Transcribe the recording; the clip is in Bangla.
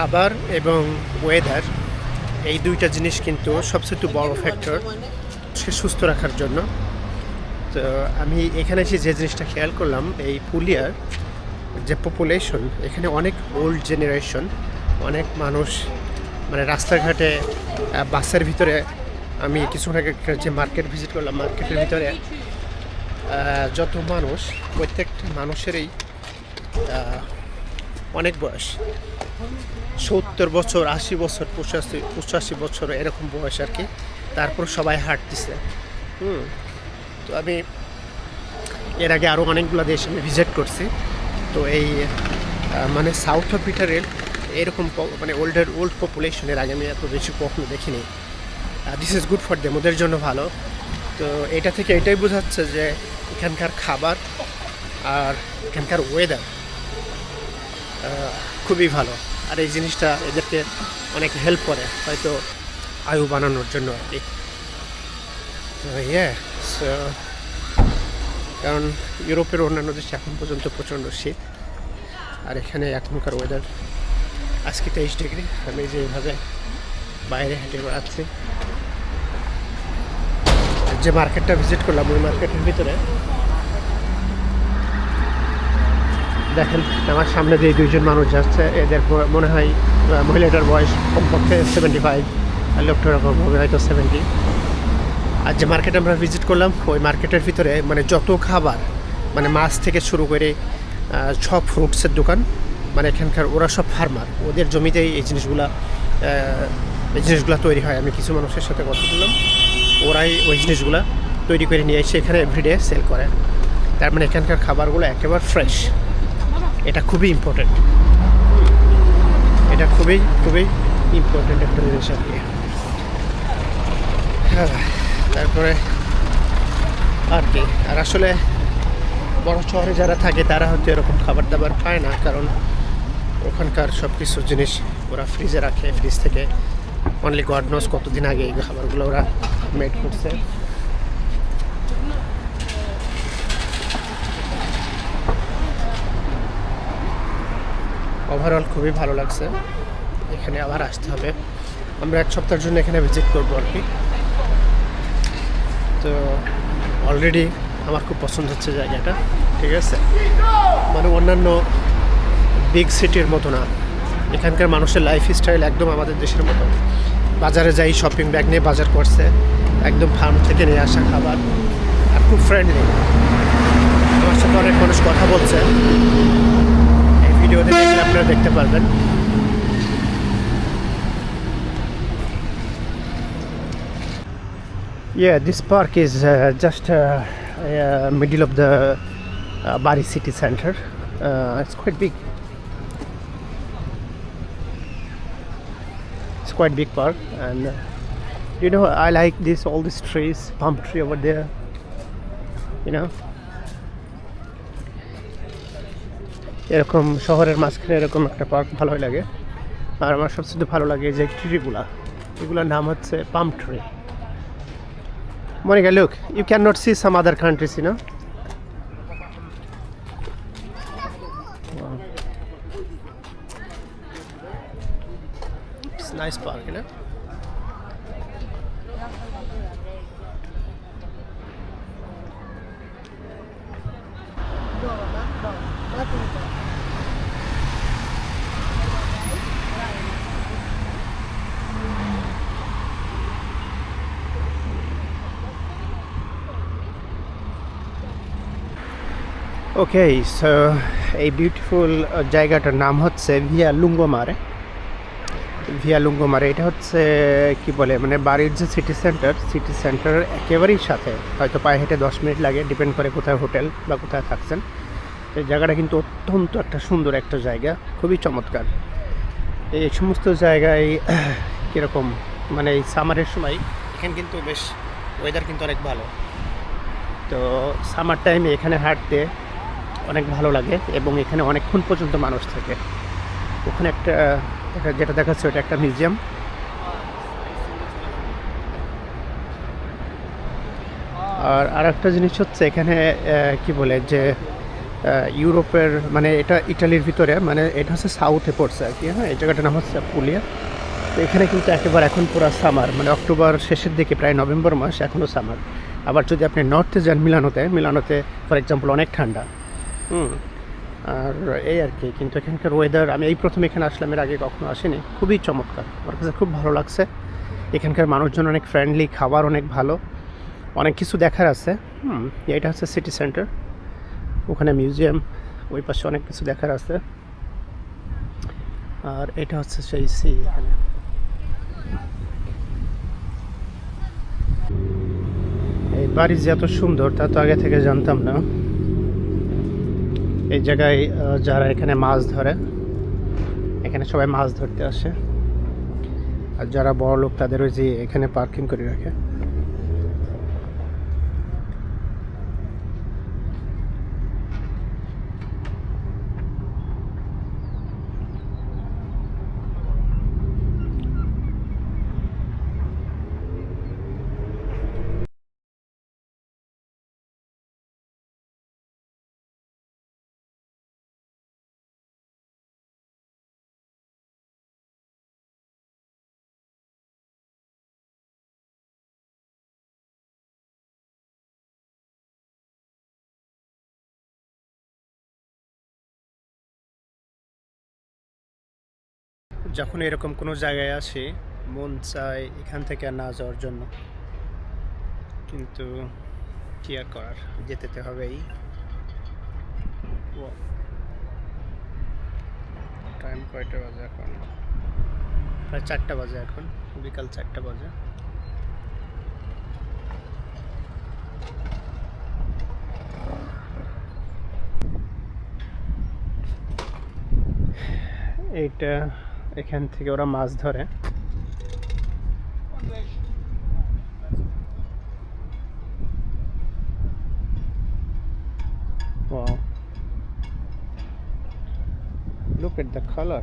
খাবার এবং ওয়েদার এই দুইটা জিনিস কিন্তু সবচেয়ে বড় ফ্যাক্টর সে সুস্থ রাখার জন্য। তো আমি এখানে এসে যে জিনিসটা খেয়াল করলাম, এই পুলিয়ার যে পপুলেশন এখানে অনেক ওল্ড জেনারেশন অনেক মানুষ মানে রাস্তাঘাটে বাসের ভিতরে, আমি কিছুক্ষণ আগে যে মার্কেট ভিজিট করলাম মার্কেটের ভিতরে যত মানুষ, প্রত্যেকটা মানুষেরই অনেক বয়স। সত্তর বছর, আশি বছর, পঁচাশি পঁচাশি বছর এরকম বয়স আর কি। তারপর সবাই হাঁটতেছে হুম। তো আমি এর আগে আরও অনেকগুলো দেশ আমি ভিজিট করছি। তো এই মানে সাউথ অফ পিটারের এরকম মানে ওল্ডের ওল্ড পপুলেশনের আগে আমি এত বেশি কখনো দেখিনি। This is good for them ওদের জন্য ভালো। তো এটা থেকে এটাই বোঝাচ্ছে যে এখানকার খাবার আর এখানকার ওয়েদার খুবই ভালো। আর এই জিনিসটা এদেরকে অনেক হেল্প করে, হয়তো আয়ু বানানোর জন্য আর কি। কারণ ইউরোপের অন্যান্য দেশে এখন পর্যন্ত প্রচণ্ড শীত। আর এখানে এখনকার ওয়েদার আজকে তেইশ ডিগ্রি। আমি যেভাবে বাইরে হেঁটে বেড়াচ্ছি, যে মার্কেটটা ভিজিট করলাম, ওই মার্কেটের ভিতরে দেখেন, আমার সামনে দিয়ে দুইজন মানুষ যাচ্ছে। এদের মনে হয় মহিলাটার বয়স কমপক্ষে সেভেন্টি ফাইভ আর রকম হবে হয়তো সেভেন্টি আর যে মার্কেট আমরা ভিজিট করলাম, ওই মার্কেটের ভিতরে মানে যত খাবার মানে মাছ থেকে শুরু করে সব ফ্রুটসের দোকান মানে এখানকার ওরা সব ফার্মার ওদের জমিতেই এই জিনিসগুলা এই জিনিসগুলো তৈরি হয়। আমি কিছু মানুষের সাথে কথা বললাম। ওরাই ওই জিনিসগুলা তৈরি করে নিয়ে এসে এখানে এভরিডে সেল করে। তার মানে এখানকার খাবারগুলো একেবারে ফ্রেশ এটা খুবই ইম্পর্টেন্ট এটা খুবই খুবই ইম্পর্টেন্ট একটা জিনিস আর কি হ্যাঁ, তারপরে আর কি। আর আসলে বড় শহরে যারা থাকে তারা হয়তো এরকম খাবার দাবার পায় না কারণ ওখানকার সব কিছু জিনিস ওরা ফ্রিজে রাখে। ফ্রিজ থেকে অনলি গড নোস কতদিন আগে এই খাবারগুলো ওরা মেড করছে। ওভারঅল খুবই ভালো লাগছে। এখানে আবার আসতে হবে। আমরা এক সপ্তাহের জন্য এখানে ভিজিট করব আর কি। তো অলরেডি আমার খুব পছন্দ হচ্ছে জায়গাটা, ঠিক আছে? মানে অন্যান্য বিগ সিটির মতো না। এখানকার মানুষের লাইফ স্টাইল একদম আমাদের দেশের মতো। বাজারে যাই শপিং ব্যাগ নিয়ে বাজার করছে, একদম ফার্ম থেকে নিয়ে আসা খাবার। আর খুব ফ্রেন্ডলি আমার সাথে অনেক মানুষ কথা বলছে। ভিডিওতে দেখলে আপনারা দেখতে পারবেন Yeah, this park is uh, just uh, uh, middle of the uh, Bari city center. Uh, it's quite big. It's quite big park, and uh, you know I like this all these trees, palm tree over there. You know. এরকম শহরের মাঝখানে এরকম একটা পার্ক ভালোই লাগে। আর আমার সবচেয়ে ভালো লাগে যে ট্রিগুলা, এগুলোর নাম হচ্ছে পাম ট্রি। মনে look you can not see some other country you know nice park না ওকে সো এই বিউটিফুল জায়গাটার নাম হচ্ছে ভিয়া লুঙ্গোমারে ভিয়া লুঙ্গোমারে এটা হচ্ছে, কি বলে মানে বাড়ির যে সিটি সেন্টার সিটি সেন্টারের একেবারেই সাথে। হয়তো পায়ে হেঁটে দশ মিনিট লাগে ডিপেন্ড করে কোথায় হোটেল বা কোথায় থাকছেন। এই জায়গাটা কিন্তু অত্যন্ত একটা সুন্দর একটা জায়গা, খুবই চমৎকার। এই সমস্ত জায়গায় কীরকম মানে এই সামারের সময় এখানে কিন্তু বেশ ওয়েদার কিন্তু অনেক ভালো। তো সামার টাইমে এখানে হাঁটতে অনেক ভালো লাগে এবং এখানে অনেকক্ষণ পর্যন্ত মানুষ থাকে। ওখানে একটা যেটা দেখাচ্ছে ওটা একটা মিউজিয়াম আর আর একটা জিনিস হচ্ছে এখানে কি বলে যে ইউরোপের মানে এটা ইটালির ভিতরে মানে এটা হচ্ছে সাউথে পড়ছে আর কি হ্যাঁ এই জায়গাটার নাম হচ্ছে পুলিয়া। তো এখানে কিন্তু একেবারে এখন পুরো সামার মানে অক্টোবর শেষের দিকে, প্রায় নভেম্বর মাস এখনও সামার আবার যদি আপনি নর্থে যান মিলানোতে মিলানোতে ফর এক্সাম্পল অনেক ঠান্ডা। হুম, আর এই আর কি, কিন্তু এখানকার ওয়েদার আমি এই প্রথম এখানে আসলাম, এর আগে কখনো আসিনি। খুবই চমৎকার, আমার কাছে খুব ভালো লাগছে। এখানকার মানুষজন অনেক ফ্রেন্ডলি খাবার অনেক ভালো, অনেক কিছু দেখার আছে। হুম, এটা হচ্ছে সিটি সেন্টার ওখানে মিউজিয়াম, ওই পাশে অনেক কিছু দেখার আছে। আর এটা হচ্ছে সেই সি এখানে। এই বাড়ি যে এত সুন্দর, তা তো আগে থেকে জানতাম না। এই জায়গায় যারা এখানে মাছ ধরে, এখানে সবাই মাছ ধরতে আসে। আর যারা বড় লোক তাদের ওই যে এখানে পার্কিং করে রাখে। যখন এরকম কোনো জায়গায় আসি, মন চায় এখান থেকে আর না যাওয়ার জন্য। কিন্তু কি আর করার? যেতে তো হবেই। টাইম কয়টা বাজে এখন? প্রায় চারটা বাজে এখন, বিকাল চারটা বাজে। এইটা এখান থেকে ওরা মাছ ধরে. Look at the color.